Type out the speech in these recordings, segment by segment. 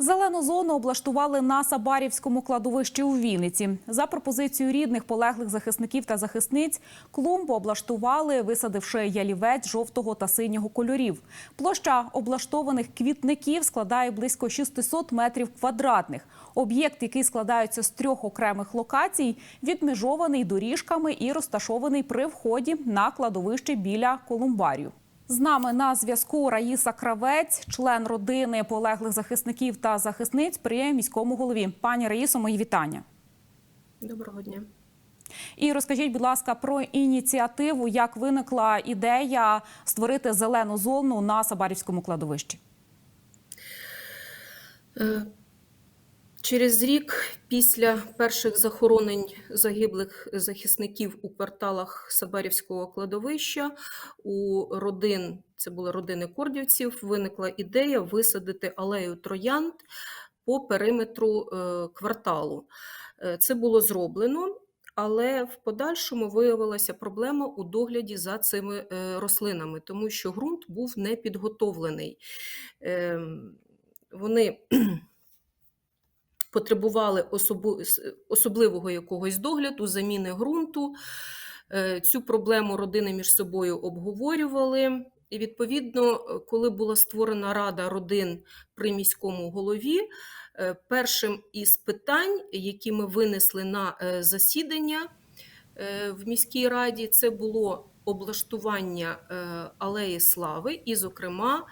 Зелену зону облаштували на Сабарівському кладовищі у Вінниці. За пропозицією рідних полеглих захисників та захисниць клумбу облаштували, висадивши ялівець жовтого та синього кольорів. Площа облаштованих квітників складає близько 600 метрів квадратних. Об'єкт, який складається з трьох окремих локацій, відмежований доріжками і розташований при вході на кладовище біля колумбарію. З нами на зв'язку Раїса Кравець, член родини полеглих захисників та захисниць при міському голові. Пані Раїсо, мої вітання. Доброго дня. І розкажіть, будь ласка, про ініціативу, як виникла ідея створити зелену зону на Сабарівському кладовищі. Через рік після перших захоронень загиблих захисників у кварталах Сабарівського кладовища у родин, це були родини кордівців, виникла ідея висадити алею троянд по периметру е, кварталу. Е, Це було зроблено, але в подальшому виявилася проблема у догляді за цими е, рослинами, тому що ґрунт був не підготовлений. Ем, Вони потребували особу- особливого якогось догляду, заміни ґрунту. Е, Цю проблему родини між собою обговорювали. І відповідно, коли була створена рада родин при міському голові, е, першим із питань, які ми винесли на е, засідання в міській раді, це було облаштування алеї слави, і, зокрема,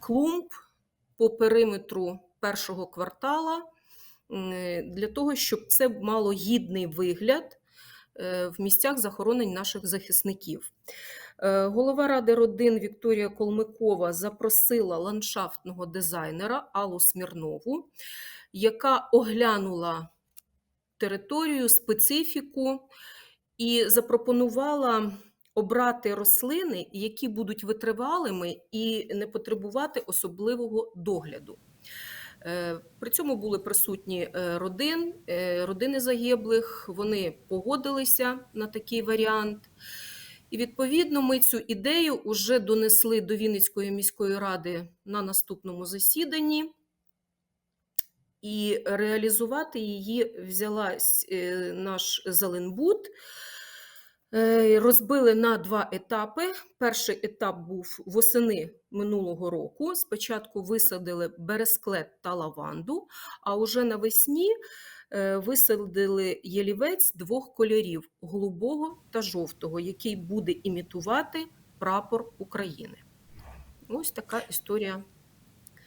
клумб по периметру першого квартала для того, щоб це мало гідний вигляд е, в місцях захоронень наших захисників. Е, Голова ради родин Вікторія Колмикова запросила ландшафтного дизайнера Аллу Смірнову, яка оглянула територію, специфіку і запропонувала обрати рослини, які будуть витривалими і не потребувати особливого догляду. Е, При цьому були присутні е, родин, е, родини загиблих, вони погодилися на такий варіант. І відповідно ми цю ідею вже донесли до Вінницької міської ради на наступному засіданні. І реалізувати її взялась наш Зеленбуд. Е, Розбили на два етапи. Перший етап був восени минулого року. Спочатку висадили бересклет та лаванду, а уже навесні е, висадили ялівець двох кольорів голубого та жовтого, який буде імітувати прапор України. Ось така історія.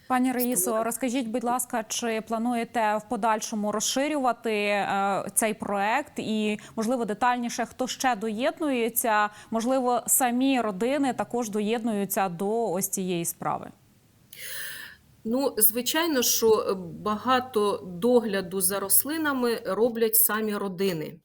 Пані Раїсо, розкажіть, будь ласка, чи плануєте в подальшому розширювати е, цей проект і, можливо, детальніше, хто ще доєднується? Можливо, самі родини також доєднуються до ось цієї справи. Ну, звичайно, що багато догляду за рослинами роблять самі родини,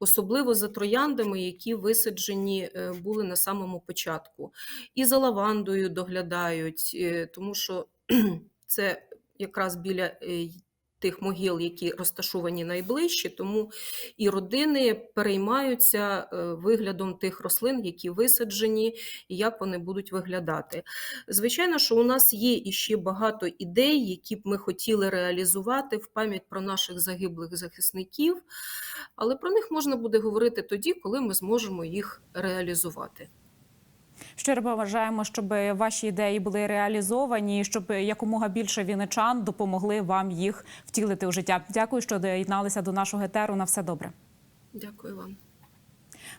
особливо за трояндами, які висаджені е, були на самому початку. І за лавандою доглядають, е, тому що це якраз біля е, тих могил, які розташовані найближче, тому і родини переймаються е, виглядом тих рослин, які висаджені, і як вони будуть виглядати. Звичайно, що у нас є іще багато ідей, які б ми хотіли реалізувати в пам'ять про наших загиблих захисників, але про них можна буде говорити тоді, коли ми зможемо їх реалізувати. Щиро бажаємо, щоб ваші ідеї були реалізовані, і щоб якомога більше віничан допомогли вам їх втілити у життя. Дякую, що доєдналися до нашого етеру. На все добре. Дякую вам.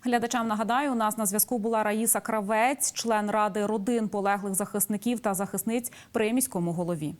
Глядачам нагадаю, у нас на зв'язку була Раїса Кравець, член ради родин полеглих захисників та захисниць при міському голові.